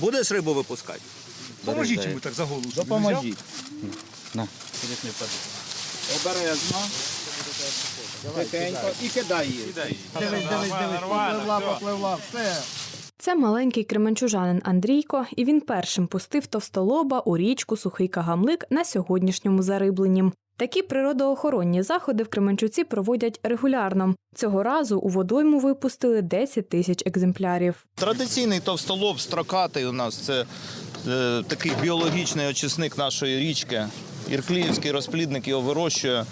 Будеш рибу випускати? Поможіть йому так за голову. щоб він Допоможіть. На. Обережно. Тихенько і кидай її. Дивись, дивись, дивись. Попливла, попливла, все. Це маленький кременчужанин Андрійко, і він першим пустив товстолоба у річку Сухий Кагамлик на сьогоднішньому зарибленні. Такі природоохоронні заходи в Кременчуці проводять регулярно. Цього разу у водойму випустили 10 тисяч екземплярів. Традиційний товстолоб строкатий у нас це е, такий біологічний очисник нашої річки. Іркліївський розплідник його вирощує.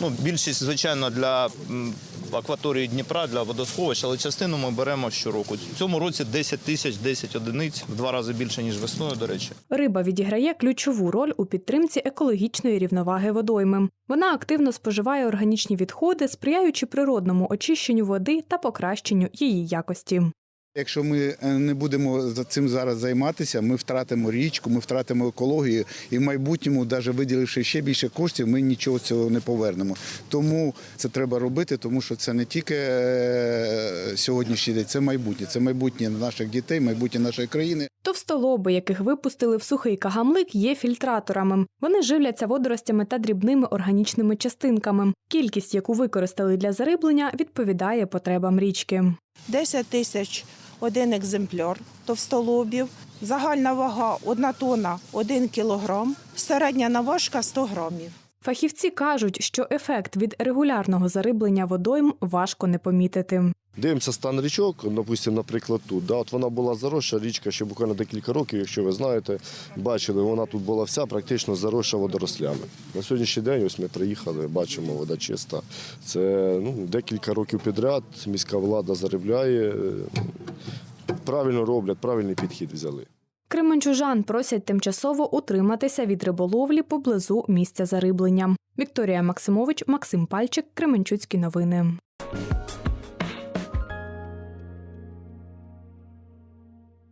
Ну, більшість, звичайно, для акваторії Дніпра, для водосховищ, але частину ми беремо щороку. В цьому році 10 тисяч 10 одиниць, в два рази більше, ніж весною, до речі. Риба відіграє ключову роль у підтримці екологічної рівноваги водойми. Вона активно споживає органічні відходи, сприяючи природному очищенню води та покращенню її якості. Якщо ми е, не будемо за цим зараз займатися, ми втратимо річку, ми втратимо екологію, і в майбутньому, навіть виділивши ще більше коштів, ми нічого цього не повернемо. Тому це треба робити, тому що це не тільки е, сьогоднішній день, це майбутнє. Це майбутнє наших дітей, майбутнє нашої країни. Товстолоби, яких випустили в сухий кагамлик, є фільтраторами. Вони живляться водоростями та дрібними органічними частинками. Кількість, яку використали для зариблення, відповідає потребам річки. 10 тисяч один екземпляр товстолобів. Загальна вага 1 тонна 1 кілограм, середня наважка 100 грамів. Фахівці кажуть, що ефект від регулярного зариблення водойм важко не помітити. Дивимося стан річок, допустимо, наприклад, тут. Да, от вона була заросша річка ще буквально декілька років, якщо ви знаєте, бачили, вона тут була вся практично заросша водорослями. На сьогоднішній день ось ми приїхали, бачимо, вода чиста. Це ну, декілька років підряд міська влада заробляє, е, правильно роблять, правильний підхід взяли. Кременчужан просять тимчасово утриматися від риболовлі поблизу місця зариблення. Вікторія Максимович, Максим Пальчик, Кременчуцькі новини.